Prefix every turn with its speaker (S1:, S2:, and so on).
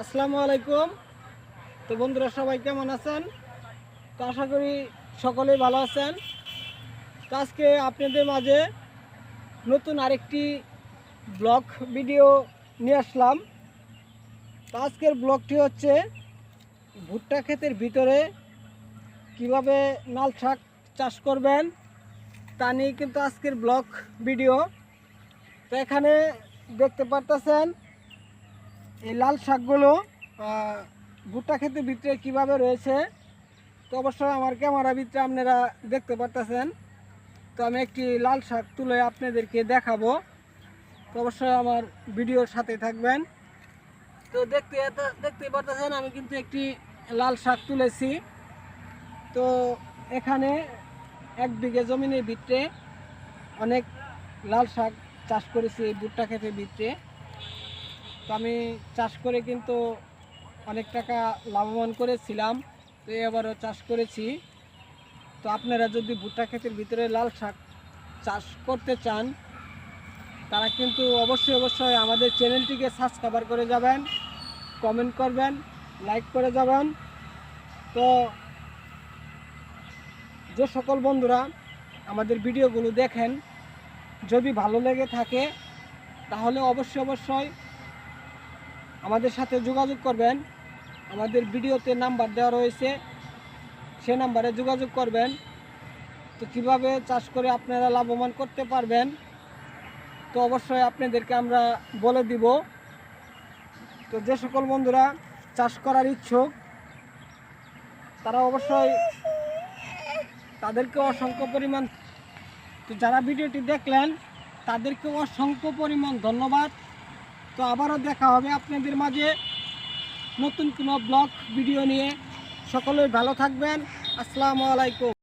S1: আসসালামু আলাইকুম। তো বন্ধুরা, সবাই কেমন আছেন? তো আশা করি সকলেই ভালো আছেন। তো আজকে আপনাদের মাঝে নতুন আরেকটি ব্লগ ভিডিও নিয়ে আসলাম। তো আজকের ব্লগটি হচ্ছে ভুট্টা ক্ষেতের ভিতরে কীভাবে লাল শাক চাষ করবেন, তা নিয়ে কিন্তু আজকের ব্লগ ভিডিও। তো এখানে দেখতে পারতেছেন এই লাল শাকগুলো ভুট্টা ক্ষেতের ভিতরে কীভাবে রয়েছে? তো অবশ্যই আমার ক্যামেরা ভিতরে আপনারা দেখতে পারতেছেন। তো আমি একটি লাল শাক তুলে আপনাদেরকে দেখাবো। তো অবশ্যই আমার ভিডিওর সাথে থাকবেন। তো দেখতে দেখতে পারতেছেন, আমি কিন্তু একটি লাল শাক তুলেছি। তো এখানে এক বিঘে জমিনের ভিতরে অনেক লাল শাক চাষ করেছি এই ভুট্টা ক্ষেতের ভিতরে। তো আমি চাষ করে কিন্তু অনেক টাকা লাভবান করেছিলাম, তো এবারও চাষ করেছি। তো আপনারা যদি ভুট্টা ক্ষেতের ভিতরে লাল শাক চাষ করতে চান, তারা কিন্তু অবশ্যই অবশ্যই আমাদের চ্যানেলটিকে সাবস্ক্রাইবার করে যাবেন কমেন্ট করবেন লাইক করে যাবেন। তো যে সকল বন্ধুরা আমাদের ভিডিওগুলো দেখেন, যদি ভালো লেগে থাকে, তাহলে অবশ্যই অবশ্যই আমাদের সাথে যোগাযোগ করবেন। আমাদের ভিডিওতে নাম্বার দেওয়া রয়েছে। সে নাম্বারে যোগাযোগ করবেন। তো কীভাবে চাষ করে আপনারা লাভবান করতে পারবেন, তো অবশ্যই আপনাদেরকে আমরা বলে দিব। তো যে সকল বন্ধুরা চাষ করার ইচ্ছুক, তারা অবশ্যই তাদেরকে অসংখ্য পরিমাণ, তো যারা ভিডিওটি দেখলেন, তাদেরকে অসংখ্য পরিমাণ ধন্যবাদ। তো আবারও দেখা হবে আপনাদের মাঝে নতুন কোনো ব্লগ, ভিডিও নিয়ে। সকলে ভালো থাকবেন। আসসালামু আলাইকুম।